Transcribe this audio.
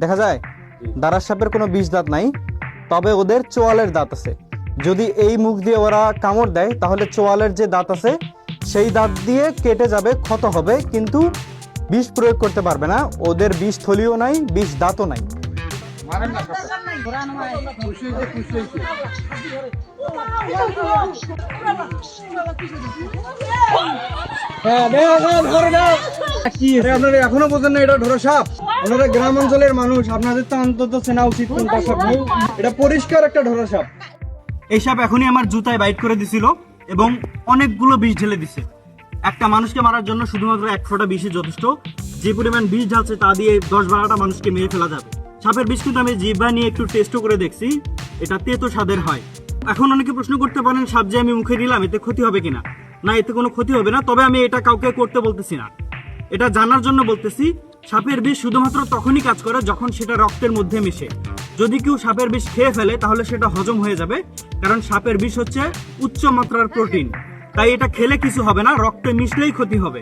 দেখা যায় দারার সাপের কোনো বিষ দাঁত নাই তবে ওদের চোয়ালের দাঁত আছে। যদি এই মুখ দিয়ে ওরা কামড় দেয় তাহলে চোয়ালের যে দাঁত আছে সেই দাঁত দিয়ে কেটে যাবে ক্ষত হবে কিন্তু বিষ প্রয়োগ করতে পারবে না। ওদের বিষ থলিও নাই বিষ দাঁতও নাই। এখনও বোঝেন এটা ঢোরা সাপ। আপনারা গ্রাম অঞ্চলের মানুষ, আপনাদের তো অন্তত চেনা উচিত কোনটা সাপ এটা পরিষ্কার একটা সাপ। এই সাপ এখনই আমার জুতায় বাইট করে দিছিল এবং অনেকগুলো বিষ ঢেলে দিছে। একটা মানুষকে মারার জন্য শুধুমাত্র এক ফোঁটা বিষই যথেষ্ট। যে পরিমাণ বিষ ঢালছে তা দিয়ে দশ বারোটা মানুষকে মেরে ফেলা যাবে। সাপের বিষ কিন্তু আমি নিয়ে একটু টেস্টও করে দেখছি। এটা তেতো স্বাদের হয়। এখন অনেকে প্রশ্ন করতে পারেন, সাপ যে আমি মুখে নিলাম, এতে ক্ষতি হবে কিনা? না, এতে কোনো ক্ষতি হবে না, তবে আমি এটা কাউকে করতে বলতেছি না। এটা জানার জন্য বলতেছি, সাপের বিষ শুধুমাত্র তখনই কাজ করে যখন সেটা রক্তের মধ্যে মিশে। যদি কেউ সাপের বিষ খেয়ে ফেলে, তাহলে সেটা হজম হয়ে যাবে, কারণ সাপের বিষ হচ্ছে উচ্চ মাত্রার প্রোটিন। তাই এটা খেলে কিছু হবে না, রক্তে মিশলেই ক্ষতি হবে।